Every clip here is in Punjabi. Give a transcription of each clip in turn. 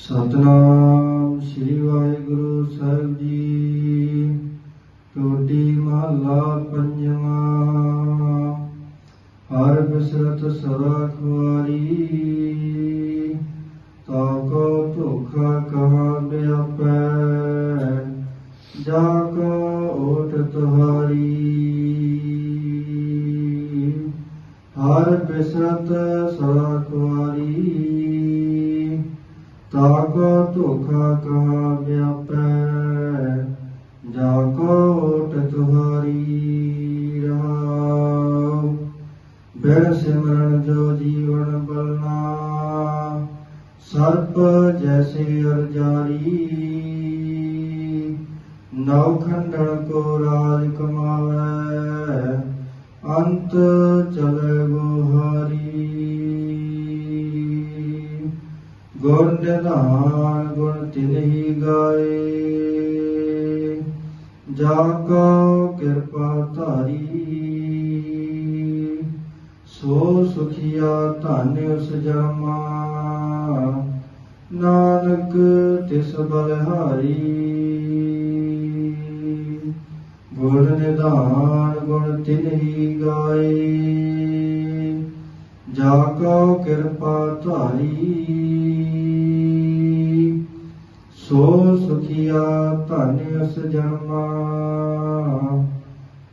ਸਤਨਾਮ ਸ੍ਰੀ ਵਾਹਿਗੁਰੂ ਸਾਹਿਬ ਜੀ। ਟੋਡੀ ਮਹਲਾ ਪੰਜਵਾਂ। ਹਰ ਬਿਸਰਤ ਸਦਾ ਖੁਆਰੀ ਤਾ ਕੋ ਧੋਖਾ ਕਹਾ ਬਿਆਪੈ ਜਾ ਕੋ ਓਟ ਤੁਹਾਰੀ। ਹਰ ਬਿਸਰਤ ਸਦਾ ਖੁਆਰੀ ਤਾ ਧੋਖਾ ਕਹਾ ਵਿਆਪੈ ਜਾ ਕੋ ਤੁਹਾਰੀ ਰਹਾਉ। ਬਿਨ ਸਿਮਰਨ ਜੋ ਜੀਵਨ ਬਲਨਾ, ਸਰਪ ਜੈਸੇ ਅਰ ਜਾਰੀ। ਨੌ ਖੰਡਨ ਕੋ ਰਾਜ ਕਮਾਵੈ, ਅੰਤ ਚਲੇ ਗੁਣ ਨਿਧਾਨ ਗੁਣ ਤਿਨਹੀ ਗਾਏ। ਜਾ ਕੋ ਕਿਰਪਾ ਧਾਰੀ, ਸੋ ਸੁਖੀਆ ਧਨ ਉਸ ਜਨਮਾ ਨਾਨਕ ਤਿਸ ਬਲਹਾਰੀ, ਗੁਣ ਨਿਧਾਨ ਗੁਣ ਤਿਨਹੀ ਗਾਏ। ਜਾ ਕੋ ਕਿਰਪਾ ਧਾਰੀ ਸੋ ਸੁਖੀਆ ਧਨ ਉਸ ਜਨਮਾ।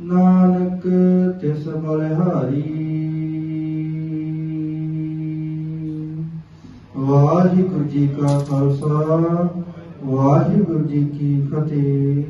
ਨਾਨਕ ਤਿਸ ਬਲਿਹਾਰੀ ਵਾਹਿਗੁਰੂ ਜੀ ਕਾ ਖਾਲਸਾ, ਵਾਹਿਗੁਰੂ ਜੀ ਕੀ ਫਤਿਹ।